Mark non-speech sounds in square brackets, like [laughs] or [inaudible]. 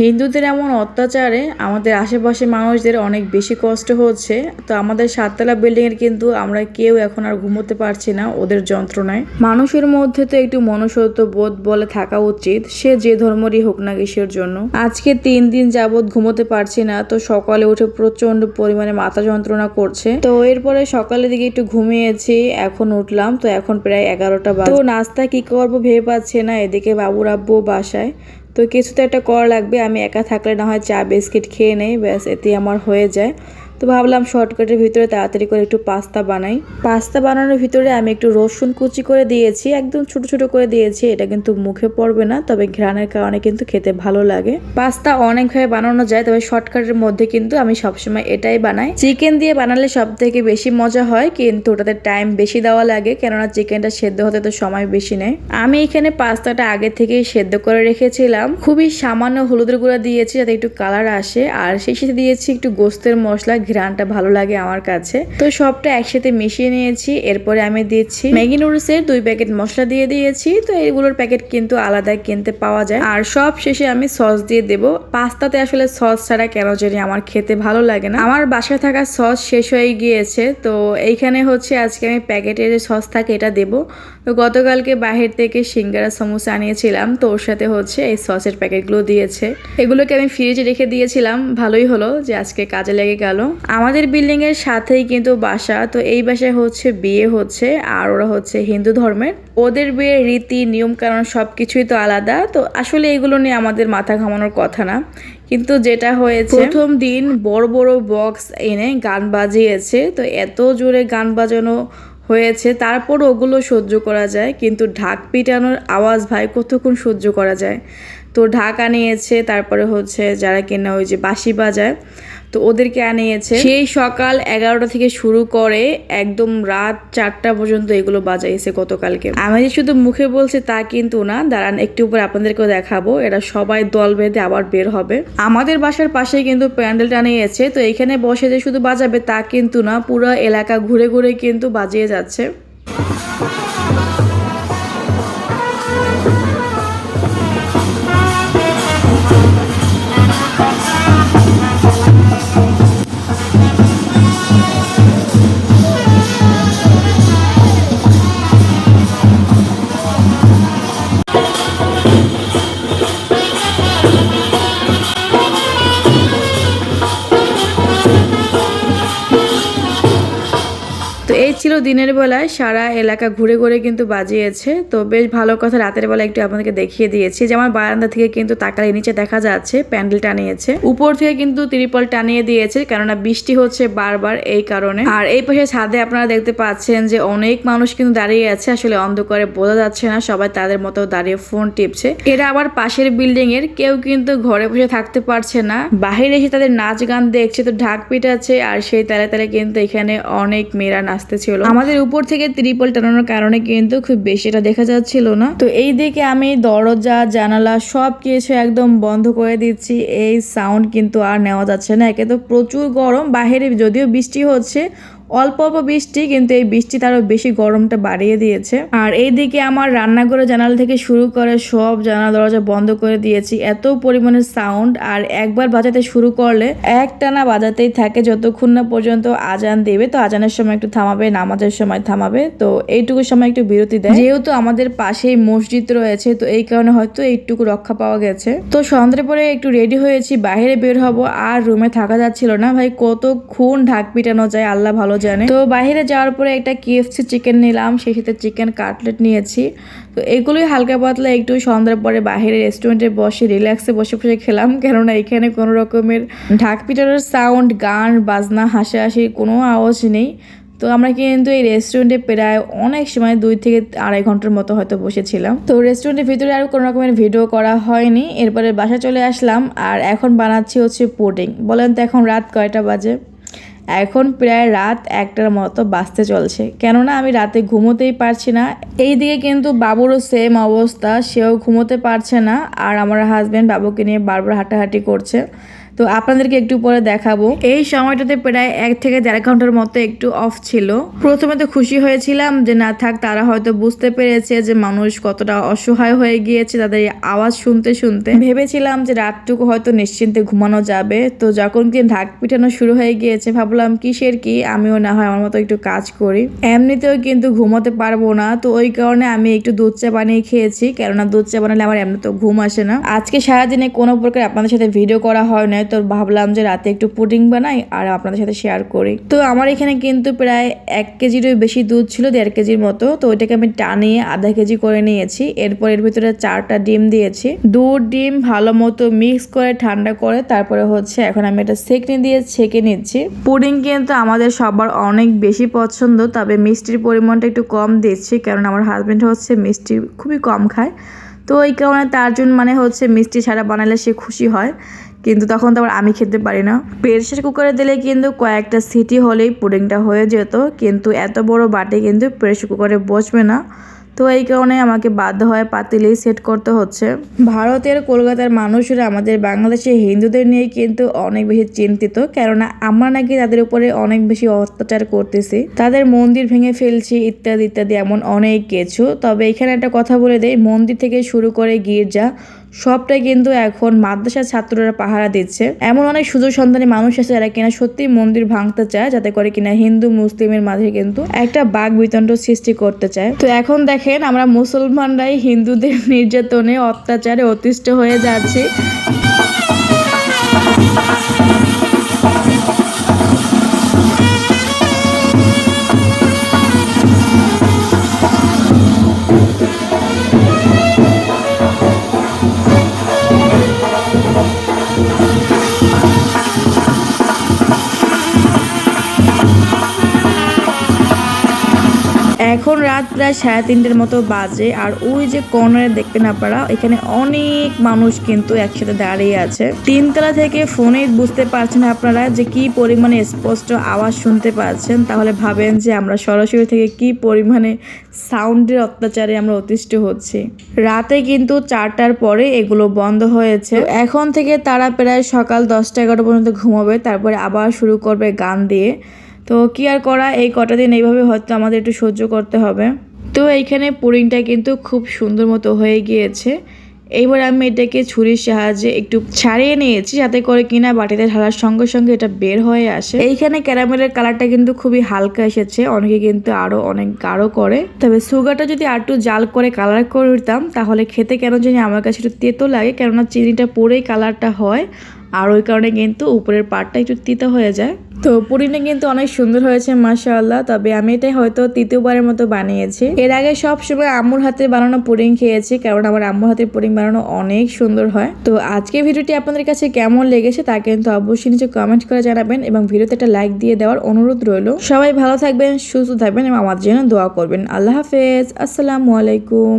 হিন্দুদের এমন অত্যাচারে আমাদের আশেপাশে মানুষদের অনেক বেশি কষ্ট হচ্ছে। তো আমাদের সাততলা বিল্ডিং এর কিন্তু আমরা কেউ এখন আর ঘুমোতে পারছি না ওদের যন্ত্রণায়। মানুষের মধ্যে তো একটু মনুষ্যত্ব বোধ বলে থাকা উচিত, সে যে ধর্মরই হোক না কিসের জন্য। আজকে তিন দিন যাবৎ ঘুমোতে পারছি না, তো সকালে উঠে প্রচণ্ড পরিমাণে মাথা যন্ত্রণা করছে। তো এরপরে সকালের দিকে একটু ঘুমিয়েছি, এখন উঠলাম, তো এখন প্রায় এগারোটা বাজে। তো নাস্তা কি করব ভেবে পাচ্ছে না, এদিকে বাবুর আব্বু বাসায়। তো কিছু তো একটা করা লাগবে, আমি একা থাকলে না হয় চা, বিস্কিট খেয়ে নেই, ব্যাস এতে আমার হয়ে যায়। তো ভাবলাম শর্টকাটের ভিতরে তাড়াতাড়ি করে একটু পাস্তা বানাই। পাস্তা বানানোর ভিতরে আমি একটু রসুন কুচি করে দিয়েছি, একদম ছোট ছোট করে দিয়েছি, এটা কিন্তু মুখে পড়বে না, তবে ঘ্রাণের কারণে কিন্তু খেতে ভালো লাগে। পাস্তা অনেকভাবে বানানো যায়, তবে শর্টকাটের মধ্যে কিন্তু আমি সবসময় এটাই বানাই। চিকেন দিয়ে বানালে সব থেকে বেশি মজা হয়, কিন্তু ওটাতে টাইম বেশি দেওয়া লাগে, কেননা চিকেনটা সেদ্ধ হতে তো সময় বেশি নেয়। আমি এখানে পাস্তাটা আগে থেকেই সেদ্ধ করে রেখেছিলাম। খুবই সামান্য হলুদের গুঁড়া দিয়েছি, যাতে একটু কালার আসে, আর সেই সাথে দিয়েছি একটু গোস্তের মশলা ঘ্রানটা ভালো লাগে আমার কাছে। তো সবটা একসাথে মিশিয়ে নিয়েছি, এরপরে আমি দিচ্ছি ম্যাগি নুডলসের দুই প্যাকেট মশলা দিয়ে দিয়েছি। তো এগুলোর প্যাকেট কিন্তু আলাদা কিনতে পাওয়া যায়। আর সব শেষে আমি সস দিয়ে দেবো। পাস্তাতে আসলে সস ছাড়া কেন জানি আমার খেতে ভালো লাগে না। আমার বাসায় থাকা সস শেষ হয়ে গিয়েছে। তো এইখানে হচ্ছে আজকে আমি প্যাকেটের যে সস থাকে এটা দেবো। তো গতকালকে বাহির থেকে সিঙ্গারা সমোসা আনিয়েছিলাম। তো ওর সাথে হচ্ছে এই সসের প্যাকেটগুলো দিয়েছে। এগুলোকে আমি ফ্রিজে রেখে দিয়েছিলাম। ভালোই হলো যে আজকে কাজে লেগে গেল। আমাদের বিল্ডিংয়ের সাথেই কিন্তু বাসা, তো এই বাসায় হচ্ছে বিয়ে হচ্ছে আর ওরা হচ্ছে হিন্দু ধর্মের। ওদের বিয়ের রীতি নিয়ম কারণ সব কিছুই তো আলাদা, তো আসলে এগুলো নিয়ে আমাদের মাথা ঘামানোর কথা না। কিন্তু যেটা হয়েছে, প্রথম দিন বড় বড় বক্স এনে গান বাজিয়েছে, তো এত জোরে গান বাজানো হয়েছে, তারপর ওগুলো সহ্য করা যায়, কিন্তু ঢাক পিটানোর আওয়াজ ভাই কতক্ষণ সহ্য করা যায়? তো ঢাক আনিয়েছে তারপরে হচ্ছে যারা কিনা ওই যে বাঁশি বাজায় তো ওদেরকে আনিয়েছে। সেই সকাল এগারোটা থেকে শুরু করে একদম রাত চারটা পর্যন্ত এগুলো বাজাইছে গতকালকে। আমি যে শুধু মুখে বলছি তা কিন্তু না। দাঁড়ান, একটু উপরে আপনাদেরকেও দেখাবো। এরা সবাই দল বেঁধে আবার বের হবে। আমাদের বাসার পাশে কিন্তু প্যান্ডেলটা নিয়েছে তো এখানে বসে যে শুধু বাজাবে তা কিন্তু না, পুরো এলাকা ঘুরে ঘুরে কিন্তু বাজিয়ে যাচ্ছে। ছিল দিনের বেলায়, সারা এলাকা ঘুরে ঘুরে কিন্তু বাজিয়েছে। তো বেশ ভালো কথা, রাতের বেলা একটু আপনাদেরকে দেখিয়ে দিয়েছি যে, আমার বারান্দা থেকে কিন্তু তাকালে নিচে দেখা যাচ্ছে, প্যান্ডেল টানিয়েছে। উপর থেকে কিন্তু ত্রিপল টানিয়ে দিয়েছে, কেননা বৃষ্টি হচ্ছে বারবার এই কারণে। আর এই পাশে ছাদে আপনারা দেখতে পাচ্ছেন যে, অনেক মানুষ কিন্তু দাঁড়িয়ে আছে, আসলে অন্ধকারে বোঝা যাচ্ছে না, সবাই তাদের মতো দাঁড়িয়ে ফোন টিপছে। এরা আবার পাশের বিল্ডিং এর, কেউ কিন্তু ঘরে বসে থাকতে পারছে না। বাহিরে এসে তাদের নাচ গান দেখছে, তো ঢাক পিটাচ্ছে, আর সেই তালে তালে কিন্তু এখানে অনেক মেয়েরা নাচতেছিল আমাদের উপর থেকে ত্রিপল টানানোর কারণে কিন্তু খুব বেশি এটা দেখা যাচ্ছিল না। তো এই দিকে আমি দরজা, জানালা সব কিছু একদম বন্ধ করে দিচ্ছি। এই সাউন্ড কিন্তু আর নেওয়া যাচ্ছে না। একে তো প্রচুর গরম, বাহিরে যদিও বৃষ্টি হচ্ছে অল্প অল্প বৃষ্টি, কিন্তু এই বৃষ্টি তারও বেশি গরমটা বাড়িয়ে দিয়েছে। আর এইদিকে আমার রান্নাঘরের জানালা থেকে শুরু করে সব জানালা দরজা বন্ধ করে দিয়েছি। এত পরিমাণে সাউন্ড আর একবার বাজাতে শুরু করলে একটানা বাজাতেই থাকে। যতক্ষণ না পর্যন্ত আজান দেবে, তো আজানের সময় একটু থামাবে, নামাজের সময় থামাবে। তো এইটুকু সময় একটু বিরতি দেয়। যেহেতু আমাদের পাশেই মসজিদ রয়েছে, তো এই কারণে হয়তো এইটুকু রক্ষা পাওয়া গেছে। তো সন্ধ্যে পরে একটু রেডি হয়েছি, বাইরে বের হব, আর রুমে থাকা যাচ্ছিল না। ভাই, কতক্ষণ ঢাক পিটানো যায়, আল্লাহ ভালো জানে। তো বাইরে যাওয়ার পরে একটা কেএফসি চিকেন নিলাম, সেই সাথে চিকেন কাটলেট নিয়েছি। তো এগুলোই হালকা পাতলা, একটু সন্ধ্যার পরে বাইরে রেস্টুরেন্টে বসে রিল্যাক্সে বসে বসে খেলাম। [laughs] কেননা এখানে কোনো রকমের ঢাক পিটানোর সাউন্ড গান, বাজনা, হাসাহাসি, কোনো আওয়াজ নেই। তো আমরা কিন্তু এই রেস্টুরেন্টে প্রায় অনেক সময় দুই থেকে আড়াই ঘণ্টার মতো হয়তো বসেছিলাম। তো রেস্টুরেন্টের ভিতরে আর কোনো রকমের ভিডিও করা হয়নি। এরপরে বাসা চলে আসলাম, আর এখন বানাচ্ছি হচ্ছে পুডিং বলেন তো এখন রাত কয়টা বাজে? এখন প্রায় রাত একটার মতো বাঁচতে চলছে। কেননা আমি রাতে ঘুমোতেই পারছি না। এইদিকে কিন্তু বাবুরও সেম অবস্থা, সেও ঘুমোতে পারছে না। আর আমার হাজব্যান্ড বাবুকে নিয়ে বারবার হাঁটাহাঁটি করছে। তো আপনাদেরকে একটু পরে দেখাবো। এই সময়টাতে প্রায় এক থেকে দেড় ঘণ্টার মতো একটু অফ ছিল। প্রথমে তো খুশি হয়েছিলাম যে, না থাক, তারা হয়তো বুঝতে পেরেছে যে, মানুষ কতটা অসহায় হয়ে গিয়েছে তাদের আওয়াজ শুনতে শুনতে। ভেবেছিলাম যে, রাতটুকু হয়তো নিশ্চিন্তে ঘুমানো যাবে। তো যখন কি ঢাক পিটানো শুরু হয়ে গিয়েছে, ভাবলাম, কিসের কি? আমিও না হয় আমার মতো একটু কাজ করি। এমনিতেও কিন্তু ঘুমাতে পারব না। তো ওই কারণে আমি একটু দুধ চা বানিয়ে খেয়েছি। কেননা দুধ চা বানালে আমার এমনি তো ঘুম আসে না। আজকে সারাদিনে কোনো প্রকার আপনাদের সাথে ভিডিও করা হয় না তো ভাবলাম যে রাতে একটু পুডিং বানাই আর আপনাদের সাথে শেয়ার করি। তো আমার এখানে কিন্তু প্রায় এক কেজিরও বেশি দুধ ছিল, দেড় কেজির মতো। তো ওইটাকে আমি টানিয়ে আধা কেজি করে নিয়েছি। এরপর এর ভিতরে চারটা ডিম দিয়েছি। দুধ ডিম ভালো মতো মিক্স করে, ঠান্ডা করে, তারপরে হচ্ছে এখন আমি এটা সেকনি দিয়ে ছেঁকে নিচ্ছি। পুডিং কিন্তু আমাদের সবার অনেক বেশি পছন্দ, তবে মিষ্টির পরিমাণটা একটু কম দিচ্ছি, কারণ আমার হাজব্যান্ড হচ্ছে মিষ্টি খুবই কম খায়। তো এই কারণে তার জন্য মানে হচ্ছে মিষ্টি ছাড়া বানালে সে খুশি হয়। কিন্তু তখন তো আবার আমি খেতে পারি না। প্রেসার কুকারে দিলে কিন্তু কয়েকটা সিটি হলেই পুডিংটা হয়ে যেত, কিন্তু এত বড় বাটি কিন্তু প্রেসার কুকারে বসবে না। তো এই কারণে আমাকে বাধ্য হয় পাতিলেই সেট করতে হচ্ছে। ভারতের কলকাতার মানুষরা আমাদের বাংলাদেশে হিন্দুদের নিয়ে কিন্তু অনেক বেশি চিন্তিত, কেননা আমরা নাকি তাদের উপরে অনেক বেশি অত্যাচার করতেছি। তাদের মন্দির ভেঙে ফেলছি ইত্যাদি ইত্যাদি এমন অনেক কিছু। তবে এখানে একটা কথা বলে দেয় মন্দির থেকে শুরু করে গির্জা সবটাই কিন্তু এখন মাদ্রাসার ছাত্ররা পাহারা দিচ্ছে। এমন অনেক সুযোগ সন্ধানী মানুষ আছে যারা কিনা সত্যি মন্দির ভাঙতে চায়, যাতে করে কিনা হিন্দু, মুসলিমের মাঝে কিন্তু একটা বাঘ বিতণ্ড সৃষ্টি করতে চায়। তো এখন দেখেন আমরা মুসলমানরাই হিন্দুদের নির্যাতনে, অত্যাচারে অতিষ্ঠ হয়ে যাচ্ছি। এখন রাত প্রায় সাড়ে তিনটের মতো বাজে, আর ওই যে কর্নারে দেখতেন আপনারা এখানে অনেক মানুষ কিন্তু একসাথে দাঁড়িয়ে আছে। তিনতলা থেকে ফোনে বুঝতে পারছেন আপনারা যে কি পরিমাণে স্পষ্ট আওয়াজ শুনতে পাচ্ছেন, তাহলে ভাবেন যে আমরা সরাসরি থেকে কি পরিমাণে সাউন্ডের অত্যাচারে আমরা অতিষ্ঠ হচ্ছি। রাতে কিন্তু চারটার পরে এগুলো বন্ধ হয়েছে। এখন থেকে তারা প্রায় সকাল দশটা এগারোটা পর্যন্ত ঘুমাবে, তারপরে আবার শুরু করবে গান দিয়ে। তো কি আর করা, এই কটা দিন এইভাবে হয়তো আমাদের একটু সহ্য করতে হবে। তো এইখানে পুডিংটা কিন্তু খুব সুন্দর মতো হয়ে গিয়েছে। এইবার আমি এটাকে ছুরির সাহায্যে একটু ছাড়িয়ে নিয়েছি যাতে করে কিনা বাটিতে ঢালার সঙ্গে সঙ্গে এটা বের হয়ে আসে। এইখানে ক্যারামেলের কালারটা কিন্তু খুবই হালকা এসেছে, অনেকে কিন্তু আরও অনেক গাঢ় করে। তবে সুগারটা যদি আর একটু জাল করে কালার করে দিতাম তাহলে খেতে কেন জানি আমার কাছে একটু তেতো লাগে, কেননা চিনিটা পরেই কালারটা হয়, আর ওই কারণে কিন্তু উপরের পার্টটা একটু তিতো হয়ে যায়। তো পুরিটা কিন্তু অনেক সুন্দর হয়েছে, মাশাআল্লাহ। তবে আমি এটাই হয়তো তৃতীয়বারের মতো বানিয়েছি। এর আগে সব সময় আম্মুর হাতে বানানো পুডিং খেয়েছি, কারণ আমার আম্মুর হাতে পুডিং বানানো অনেক সুন্দর হয়। তো আজকে ভিডিওটি আপনাদের কাছে কেমন লেগেছে তা কিন্তু অবশ্যই নিচে কমেন্ট করে জানাবেন এবং ভিডিওতে একটা লাইক দিয়ে দেওয়ার অনুরোধ রইল। সবাই ভালো থাকবেন, সুস্থ থাকবেন এবং আমার জন্য দোয়া করবেন। আল্লাহ হাফেজ, আসসালামু আলাইকুম।